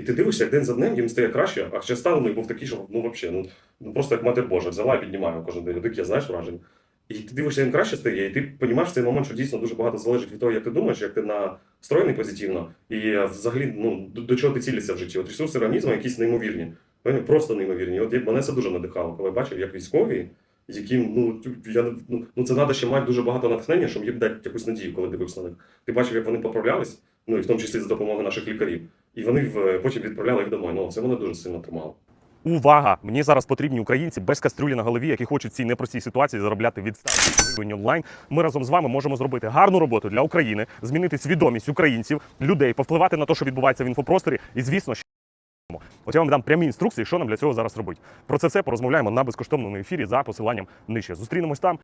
і ти дивишся, як день за днем їм стає краще, а ще стан у був такий, що ну взагалі, ну, ну просто як матір Божа, взяла і піднімає кожен день. Таке, знаєш, враження. І ти дивишся, їм краще стає, і ти розумієш в цей момент, що дійсно дуже багато залежить від того, як ти думаєш, як ти настроєний позитивно, і е, взагалі ну, до, до чого ти цілишся в житті. От ресурси організму якісь неймовірні. Вони Просто неймовірні. От мене це дуже надихало, коли я бачив, як військові, яким ну я ну, ну це треба ще мати дуже багато натхнення, щоб їм дати якусь надію, коли дивився на них. Ти бачив, як вони поправлялись, ну і в тому числі за допомогою наших лікарів. І вони в, потім відправляли їх домой. Ну це мене дуже сильно тримало. Увага! Мені зараз потрібні українці без кастрюлі на голові, які хочуть в цій непростій ситуації заробляти від онлайн. Ми разом з вами можемо зробити гарну роботу для України, змінити свідомість українців, людей, повпливати на те, що відбувається в інфопросторі, і звісно, що От я вам дам прямі інструкції, що нам для цього зараз робити. Про це все порозмовляємо на безкоштовному ефірі за посиланням нижче. Зустрінемось там.